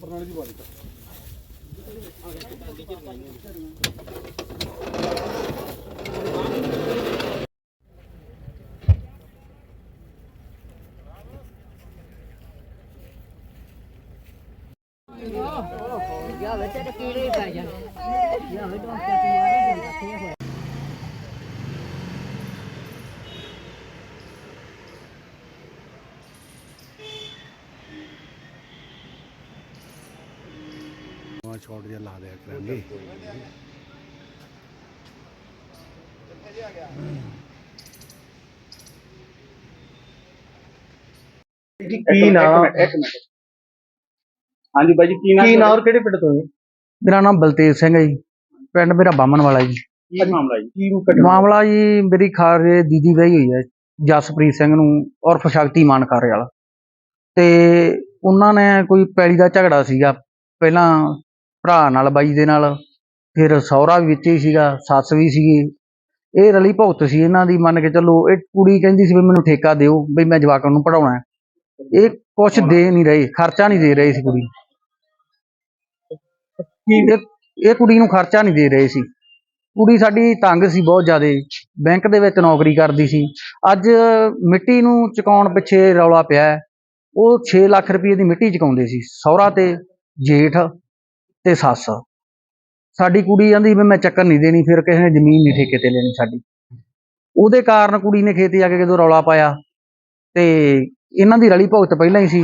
ਪ੍ਰਣਾਲੀ ਦੀ ਬਾਰੀ ਜਾ ਵੇ ਤੇਰੇ ਕੀੜੇ ਪੈ ਜਾਣ ਜਾ ਵੇ ਡਾਕਟਰ ਤੂੰ ਮਾਰੇ ਜਾਂਦਾ ਕੀ ਹੋਇਆ ਸ਼ਾਟ ਜਿਹਾ ਲਾ ਦਿਆ ਕਰਾਂਗੇ। ਜੀ ਕੀ ਨਾਮ ਹਾਂਜੀ ਬਾਈ ਜੀ ਕੀ ਨਾਮ ਕੀ ਨਾਮ ਔਰ ਕਿਹੜੇ ਪਿੰਡ ਤੋਂ ਹੈ ਮੇਰਾ ਨਾਮ ਬਲਤੇਜ ਸਿੰਘ ਹੈ ਜੀ। ਪਿੰਡ ਮੇਰਾ ਬਾਮਣ ਵਾਲਾ ਜੀ। ਕੀ ਮਾਮਲਾ ਜੀ? ਕੀ ਘਟਨਾ? ਮਾਮਲਾ ਜੀ ਮੇਰੀ ਖਾਰੇ ਦੀਦੀ ਵਹੀ ਹੋਈ ਹੈ ਜਸਪ੍ਰੀਤ ਸਿੰਘ ਨੂੰ ਉਰਫ ਸ਼ਕਤੀਮਾਨ ਖਾਰੇ ਵਾਲਾ। ਤੇ ਉਹਨਾਂ ਨੇ ਕੋਈ ਪੈਲੀ ਦਾ ਝਗੜਾ ਸੀਗਾ। ਪਹਿਲਾਂ ਭਰਾ ਨਾਲ ਬਾਈ ਦੇ ਨਾਲ। ਫਿਰ ਸਹੁਰਾ ਵੀ ਵਿੱਚ ਹੀ ਸੀਗਾ ਸੱਸ ਵੀ ਸੀਗੀ। ਇਹ ਰਲੀ ਭੁਗਤ ਸੀ ਇਹਨਾਂ ਦੀ ਮੰਨ ਕੇ ਚੱਲੋ ਇਹ ਕੁੜੀ ਕਹਿੰਦੀ ਸੀ ਵੀ ਮੈਨੂੰ ਠੇਕਾ ਦਿਓ ਵੀ ਮੈਂ ਜਵਾਕਾਂ ਨੂੰ ਪੜਾਉਣਾ ਇਹ ਕੁਛ ਦੇ ਨਹੀਂ ਰਹੇ ਖਰਚਾ ਨਹੀਂ ਦੇ ਰਹੇ ਸੀ ਕੁੜੀ। ਇਹ ਇਹ ਕੁੜੀ ਨੂੰ ਖਰਚਾ ਨਹੀਂ ਦੇ ਰਹੇ ਸੀ। ਕੁੜੀ ਸਾਡੀ ਤੰਗ ਸੀ ਬਹੁਤ ਜ਼ਿਆਦਾ। ਬੈਂਕ ਦੇ ਵਿੱਚ ਨੌਕਰੀ ਕਰਦੀ ਸੀ। ਅੱਜ ਮਿੱਟੀ ਨੂੰ ਚੁਕਾਉਣ ਪਿੱਛੇ ਰੌਲਾ ਪਿਆ ਹੈ। ਉਹ 6 ਲੱਖ ਰੁਪਏ ਦੀ ਮਿੱਟੀ ਚੁਕਾਉਂਦੇ ਸੀ। ਸਹੁਰਾ ਤੇ ਜੇਠ। ਤੇ ਸੱਸ। ਸਾਡੀ ਕੁੜੀ ਕਹਿੰਦੀ ਵੀ ਮੈਂ ਚੱਕਰ ਨਹੀਂ ਦੇਣੀ, ਫਿਰ ਕਿਸੇ ਨੇ ਜ਼ਮੀਨ ਨਹੀਂ ਠੇਕੇ ਤੇ ਲੈਣੀ ਸਾਡੀ। ਉਹਦੇ ਕਾਰਨ ਕੁੜੀ ਨੇ ਖੇਤ ਜਾ ਕੇ ਜਦੋਂ ਰੌਲਾ ਪਾਇਆ ਤੇ ਇਹਨਾਂ ਦੀ ਰਲੀ ਭੁਗਤ ਪਹਿਲਾਂ ਹੀ ਸੀ।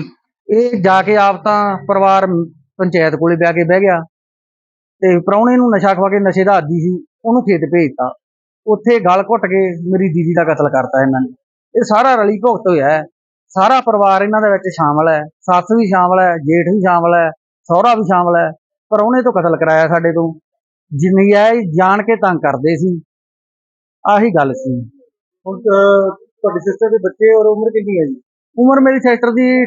ਇਹ ਜਾ ਕੇ ਆਪ ਤਾਂ ਪਰਿਵਾਰ ਪੰਚਾਇਤ ਕੋਲੇ ਬਹਿ ਕੇ ਬਹਿ ਗਿਆ ਤੇ ਪ੍ਰਾਹੁਣੇ ਨੂੰ ਨਸ਼ਾ ਖਵਾ ਕੇ ਨਸ਼ੇ ਦਾ ਆਦੀ ਸੀ, ਉਹਨੂੰ ਖੇਤ ਭੇਜਤਾ। ਉੱਥੇ ਗਲ ਘੁੱਟ ਕੇ ਮੇਰੀ ਦੀਦੀ ਦਾ ਕਤਲ ਕਰਤਾ ਇਹਨਾਂ ਨੇ। ਇਹ ਸਾਰਾ ਰਲੀ ਭੁਗਤ ਹੋਇਆ ਹੈ। ਸਾਰਾ ਪਰਿਵਾਰ ਇਹਨਾਂ ਦੇ ਵਿੱਚ ਸ਼ਾਮਲ ਹੈ। ਸੱਸ ਵੀ ਸ਼ਾਮਲ ਹੈ, ਜੇਠ ਵੀ ਸ਼ਾਮਲ ਹੈ, ਸਹੁਰਾ ਵੀ ਸ਼ਾਮਲ ਹੈ। ਪ੍ਰਾਹੁਣੇ ਤੋਂ ਕਤਲ ਕਰਾਇਆ ਸਾਡੇ ਤੋਂ। ਜਿੰਨੀ ਹੈ ਜਾਣ ਕੇ ਤੰਗ ਕਰਦੇ ਸੀ। ਆਹੀ ਗੱਲ ਸੀ। ਹੁਣ ਤੁਹਾਡੀ ਸਿਸਟਰ ਦੇ ਬੱਚੇ ਔਰ ਉਮਰ ਕਿੰਨੀ ਹੈ ਜੀ? ਉਮਰ ਮੇਰੀ ਸਿਸਟਰ ਦੀ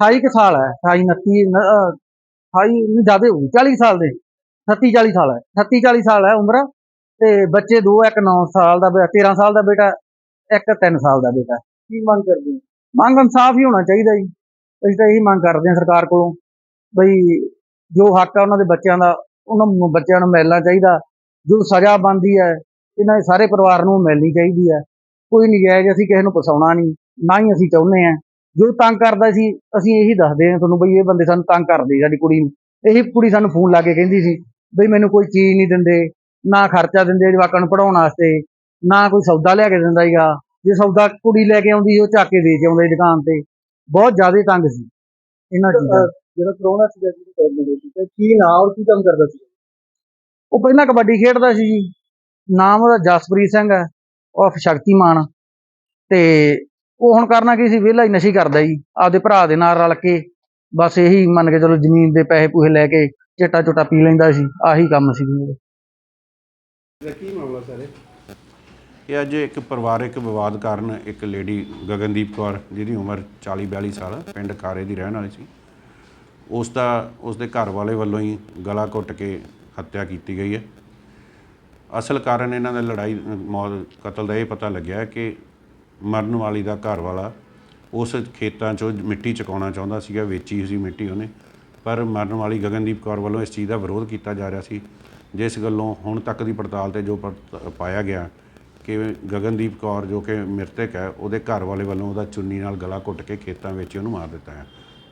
28 ਕੁ ਸਾਲ ਹੈ। 28 29 ਨ- ਅਹ, 28 ਨਹੀਂ ਜ਼ਿਆਦਾ ਹੋਊ। 40 ਸਾਲ ਦੇ। 38 40 ਸਾਲ ਹੈ। 38 40 ਸਾਲ ਹੈ ਉਮਰ। ਤੇ ਬੱਚੇ ਦੋ ਇੱਕ 9 ਸਾਲ ਦਾ ਬੇ- 13 ਸਾਲ ਦਾ ਬੇਟਾ ਇੱਕ 3 ਸਾਲ ਦਾ ਬੇਟਾ। ਕੀ ਮੰਗ ਕਰਦੇ? ਮੰਗ ਇਨਸਾਫ ਹੀ ਹੋਣਾ ਚਾਹੀਦਾ ਜੀ। ਅਸੀਂ ਤਾਂ ਇਹੀ ਮੰਗ ਕਰਦੇ ਹਾਂ ਸਰਕਾਰ ਕੋਲੋਂ। ਬਈ ਜੋ ਹੱਕ ਆ ਉਹਨਾਂ ਦੇ ਬੱਚਿਆਂ ਦਾ, ਉਹਨਾਂ ਬੱਚਿਆਂ ਨੂੰ ਮਿਲਣਾ ਚਾਹੀਦਾ। ਜੋ ਸਜ਼ਾ ਬਣਦੀ ਹੈ, ਇਹਨਾਂ ਦੇ ਸਾਰੇ ਪਰਿਵਾਰ ਨੂੰ ਮਿਲਣੀ ਚਾਹੀਦੀ ਹੈ। ਕੋਈ ਨਜਾਇਜ਼ ਅਸੀਂ ਕਿਸੇ ਨੂੰ ਫਸਾਉਣਾ ਨਹੀਂ, ਨਾ ਹੀ ਅਸੀਂ ਚਾਹੁੰਦੇ ਹਾਂ। ਜੋ ਤੰਗ ਕਰਦਾ ਸੀ, ਅਸੀਂ ਇਹੀ ਦੱਸਦੇ ਹਾਂ ਤੁਹਾਨੂੰ ਬਈ ਇਹ ਬੰਦੇ ਸਾਨੂੰ ਤੰਗ ਕਰਦੇ ਸਾਡੀ ਕੁੜੀ ਨੂੰ। ਇਹੀ ਕੁੜੀ ਸਾਨੂੰ ਫੋਨ ਲਾ ਕੇ ਕਹਿੰਦੀ ਸੀ ਬਈ ਮੈਨੂੰ ਕੋਈ ਚੀਜ਼ ਨਹੀਂ ਦਿੰਦੇ, ਨਾ ਖਰਚਾ ਦਿੰਦੇ ਜਵਾਕਾਂ ਨੂੰ ਪੜਾਉਣ ਵਾਸਤੇ, ਨਾ ਕੋਈ ਸੌਦਾ ਲਿਆ ਕੇ ਦਿੰਦਾ ਹੀਗਾ ਜੇ ਸੌਦਾ ਕੁੜੀ ਲੈ ਕੇ ਆਉਂਦੀ ਉਹ ਚੱਕ ਕੇ ਦੇ ਕੇ ਆਉਂਦੇ ਦੁਕਾਨ ਤੇ। ਬਹੁਤ ਜ਼ਿਆਦਾ ਤੰਗ ਸੀ। ਇਹਨਾਂ ਚੀਜ਼ਾਂ। ਜਿਹੜਾ ਕਰੋਨਾ ਸੀਗਾ ਜੀ ਕਰਨੇ ਸੀ ਤੇ ਕੀ ਨਾਮ ਔਰ ਕੀ ਕੰਮ ਕਰਦਾ ਸੀ? ਉਹ ਪਹਿਲਾਂ ਕਬੱਡੀ ਖੇਡਦਾ ਸੀ ਜੀ। ਨਾਮ ਉਹਦਾ ਜਸਪ੍ਰੀਤ ਸਿੰਘ ਹੈ। ਉਰਫ ਸ਼ਕਤੀਮਾਨ। ਤੇ ਉਹ ਹੁਣ ਕਰਨਾ ਕੀ ਸੀ? ਵਿਹਲਾ ਹੀ ਨਸ਼ੀ ਕਰਦਾ ਜੀ। ਆਪਦੇ ਭਰਾ ਦੇ ਨਾਲ ਰਲ ਕੇ ਬਸ ਇਹੀ ਮੰਨ ਕੇ ਚਲੋ ਜ਼ਮੀਨ ਦੇ ਪੈਸੇ ਪੂਸੇ ਲੈ ਕੇ ਚਿੱਟਾ ਚੁੱਟਾ ਪੀ ਲੈਂਦਾ ਸੀ। ਆਹੀ ਕੰਮ ਸੀ ਜੀ। ਉਹਦਾ। ਕੀ ਮਾਮਲਾ ਸਰ ਇਹ ਅੱਜ ਇੱਕ ਪਰਿਵਾਰਿਕ ਵਿਵਾਦ ਕਾਰਨ ਇੱਕ ਲੇਡੀ ਗਗਨਦੀਪ ਕੌਰ, ਜਿਹਦੀ ਉਮਰ 40 42 ਸਾਲ, ਪਿੰਡ ਕਾਰੇ ਦੀ ਰਹਿਣ ਵਾਲੀ ਸੀ। ਉਸ ਦਾ, ਉਸ ਦੇ ਘਰ ਵਾਲੇ ਵੱਲੋਂ ਹੀ ਗਲਾ ਘੁੱਟ ਕੇ ਹੱਤਿਆ ਕੀਤੀ ਗਈ ਹੈ। ਅਸਲ ਕਾਰਨ ਇਹਨਾਂ ਦਾ ਲੜਾਈ, ਮੌਤ, ਕਤਲ ਦਾ ਇਹ ਪਤਾ ਲੱਗਿਆ ਕਿ ਮਰਨ ਵਾਲੀ ਦਾ ਘਰ ਵਾਲਾ ਉਸ ਖੇਤਾਂ 'ਚੋਂ ਮਿੱਟੀ ਚੁਕਾਉਣਾ ਚਾਹੁੰਦਾ ਸੀਗਾ, ਵੇਚੀ ਸੀ ਮਿੱਟੀ ਉਹਨੇ। ਪਰ ਮਰਨ ਵਾਲੀ ਗਗਨਦੀਪ ਕੌਰ ਵੱਲੋਂ ਇਸ ਚੀਜ਼ ਦਾ ਵਿਰੋਧ ਕੀਤਾ ਜਾ ਰਿਹਾ ਸੀ, ਜਿਸ ਗੱਲੋਂ ਹੁਣ ਤੱਕ ਦੀ ਪੜਤਾਲ ਤੇ ਜੋ ਪੜਤ- ਪਾਇਆ ਗਿਆ ਕਿ ਗਗਨਦੀਪ ਕੌਰ ਜੋ ਕਿ ਮ੍ਰਿਤਕ ਹੈ ਉਹਦੇ ਘਰ ਵਾਲੇ ਵੱਲੋਂ ਉਹਦਾ ਚੁੰਨੀ ਨਾਲ ਗਲਾ ਘੁੱਟ ਕੇ ਖੇਤਾਂ ਵਿੱਚ ਉਹਨੂੰ ਮਾਰ ਦਿੱਤਾ ਹੈ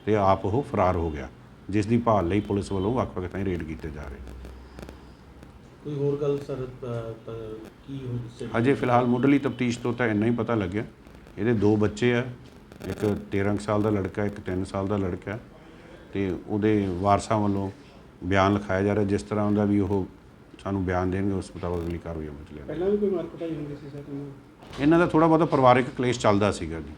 ਤੇ ਆਪ ਉਹ ਫਰਾਰ ਹੋ ਗਿਆ ਜਿਸ ਦੀ ਭਾਲ ਲਈ ਪੁਲਿਸ ਵੱਲੋਂ ਵੱਖ-ਵੱਖ ਥਾਈਂ ਰੇਡ ਕੀਤੇ ਜਾ ਰਹੇ ਨੇ। ਕੋਈ ਹੋਰ ਗੱਲ ਸਰ ਕੀ ਹੋ ਅਜੇ ਫਿਲਹਾਲ ਮੁੱਢਲੀ ਤਫਤੀਸ਼ ਤੋਂ ਤਾਂ ਇੰਨਾ ਹੀ ਪਤਾ ਲੱਗਿਆ। ਇਹਦੇ ਦੋ ਬੱਚੇ ਆ ਇੱਕ 13 ਕੁ ਸਾਲ ਦਾ ਲੜਕਾ ਇੱਕ 3 ਸਾਲ ਦਾ ਲੜਕਾ ਤੇ ਉਹਦੇ ਵਾਰਸਾਂ ਵੱਲੋਂ ਬਿਆਨ ਲਿਖਾਇਆ ਜਾ ਰਿਹਾ ਜਿਸ ਤਰ੍ਹਾਂ ਉਹਦਾ ਵੀ ਉਹ ਸਾਨੂੰ ਬਿਆਨ ਦੇਣਗੇ ਉਸ ਮੁਤਾਬਕ ਅਗਲੀ ਕਾਰਵਾਈ ਅਮਲ ਚ ਪਹਿਲਾਂ ਵੀ ਕੋਈ ਮਾਰ ਕੁਟਾਈ ਹੁੰਦੀ ਸੀ ਸਰ ਇਹਨਾਂ ਦਾ ਥੋੜਾ ਬਹੁਤਾ ਪਰਿਵਾਰਕ ਕਲੇਸ਼ ਚੱਲਦਾ ਸੀਗਾ ਜੀ।